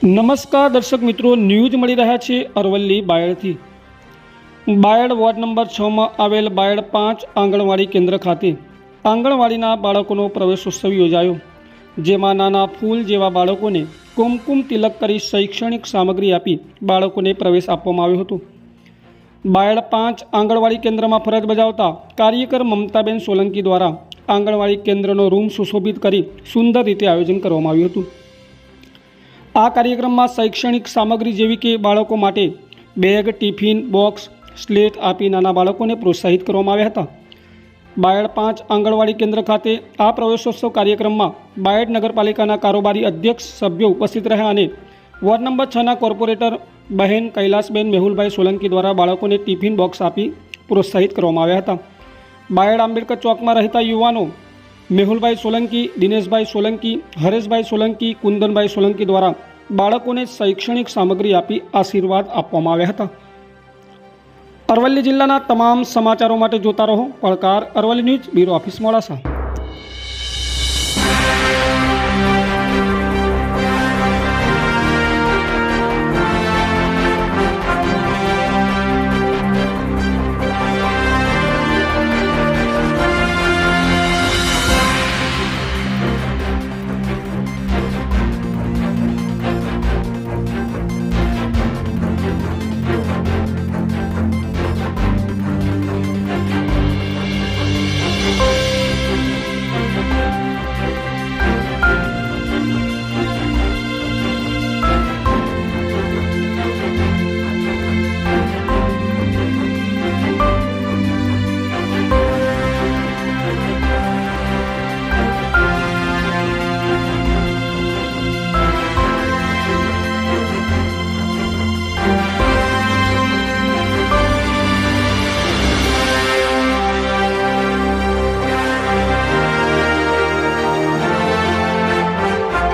નમસ્કાર દર્શક મિત્રો, ન્યૂઝ મળી રહ્યા છે અરવલ્લી બાયડથી. બાયડ વોર્ડ નંબર છમાં આવેલ બાયડ પાંચ આંગણવાડી કેન્દ્ર ખાતે આંગણવાડીના બાળકોનો પ્રવેશોત્સવ યોજાયો, જેમાં નાના ફૂલ જેવા બાળકોને કુમકુમ તિલક કરી શૈક્ષણિક સામગ્રી આપી બાળકોને પ્રવેશ આપવામાં આવ્યો હતો. બાયડ પાંચ આંગણવાડી કેન્દ્રમાં ફરજ બજાવતા કાર્યકર મમતાબેન સોલંકી દ્વારા આંગણવાડી કેન્દ્રનો રૂમ સુશોભિત કરી સુંદર રીતે આયોજન કરવામાં આવ્યું હતું. આ કાર્યક્રમમાં શૈક્ષણિક સામગ્રી જેવી કે બાળકો માટે બેગ, ટિફિન, બોક્સ, સ્લેટ આપી નાના બાળકોને પ્રોત્સાહિત કરવામાં આવ્યા હતા. બાયડ પાંચ આંગણવાડી કેન્દ્ર ખાતે આ પ્રવેશોત્સવ કાર્યક્રમમાં બાયડ નગરપાલિકાના કારોબારી અધ્યક્ષ સભ્યો ઉપસ્થિત રહ્યા અને વોર્ડ નંબર છના કોર્પોરેટર બહેન કૈલાસબેન મેહુલભાઈ સોલંકી દ્વારા બાળકોને ટિફિન બોક્સ આપી પ્રોત્સાહિત કરવામાં આવ્યા હતા. બાયડ આંબેડકર ચોકમાં રહેતા યુવાનો મેહુલભાઈ સોલંકી, દિનેશભાઈ સોલંકી, હરેશભાઈ સોલંકી, કુંદનભાઈ સોલંકી દ્વારા બાળકોને શૈક્ષણિક સામગ્રી આપી આશીર્વાદ આપવામાં આવ્યા હતા. અરવલ્લી જિલ્લાના તમામ સમાચારો માટે જોતા રહો. Padkar Aravalli news, bureau office Modasa.